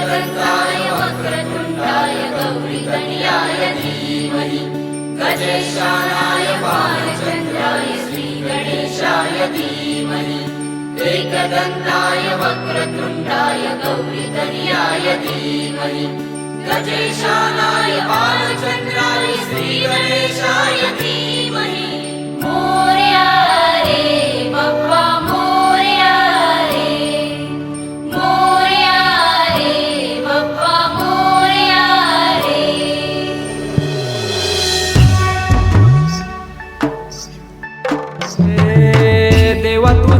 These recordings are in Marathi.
गङ्गाय वक्रतुण्डाय गौरि धीमहि। गजेशानाय बालचन्द्राय श्रीगणेशाय धीमहि। एकगङ्गाय वक्रतुण्डाय गौरि धीमहि। गजेशानाय बालचन्द्र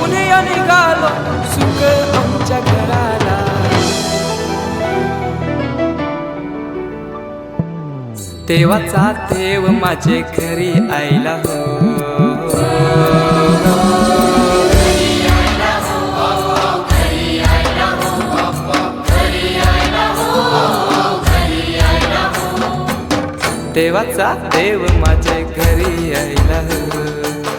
पुणे निघालो सुख आमच्या घराला. देवाचा देव माझे घरी आईला हो. देवाचा देव माझे घरी यायला हो.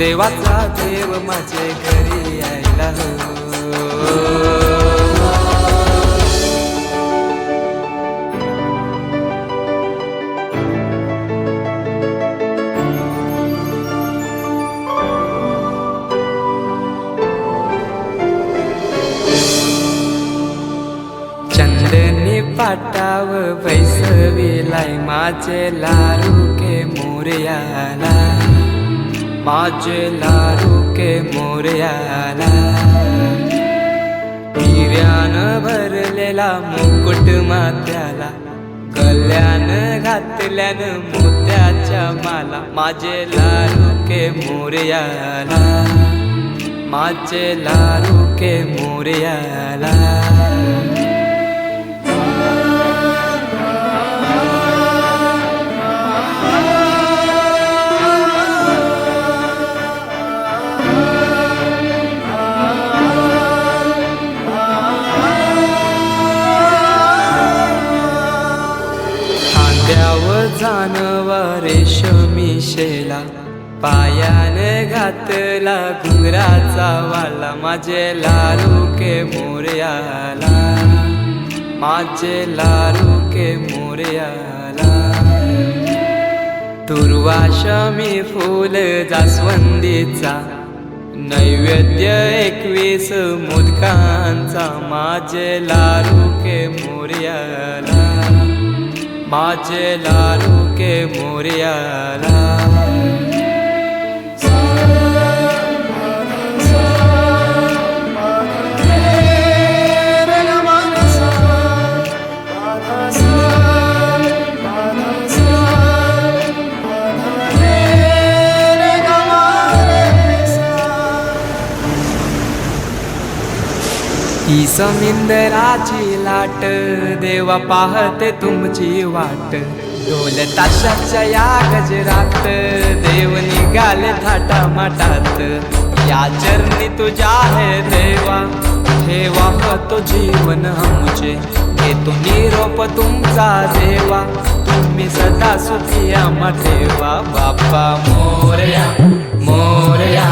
देवाचा देव माझे घरी यायला चंदनी पाटाव बैसविलाय माझे लारू के मोरयाला. माझे लारू के मोरयाला. हिऱ्यान भरलेला मुकुट मात्याला कल्याण घातल्यान मोत्याच्या माला. माझे लारू के मोरयाला. माझे लारू के खांद्यावर जानवा रेशमी शेला पायाने घातला घुंगराचा वाला माझे लारू के मोर्याला. माझे लारू के मोरयाला. दुर्वाशमी फूल जास्वंदीचा नैवेद्य एकवीस मुदकांचा माझे लारू के मोर्याला. माझे लारू के मोर्याला. ही समिंदराची लाट देवा पाहते तुमची वाट. ढोल ताशाच्या या गजरात देव निघाले थाटा माटात या चरणी तुझ्या आहे देवा ठेवा तो जीवन आमचे. घेतो निरोप तुमचा देवा तुम्ही सदा सुखी आम्हा ठेवा. बाप्पा मोरया मोरया.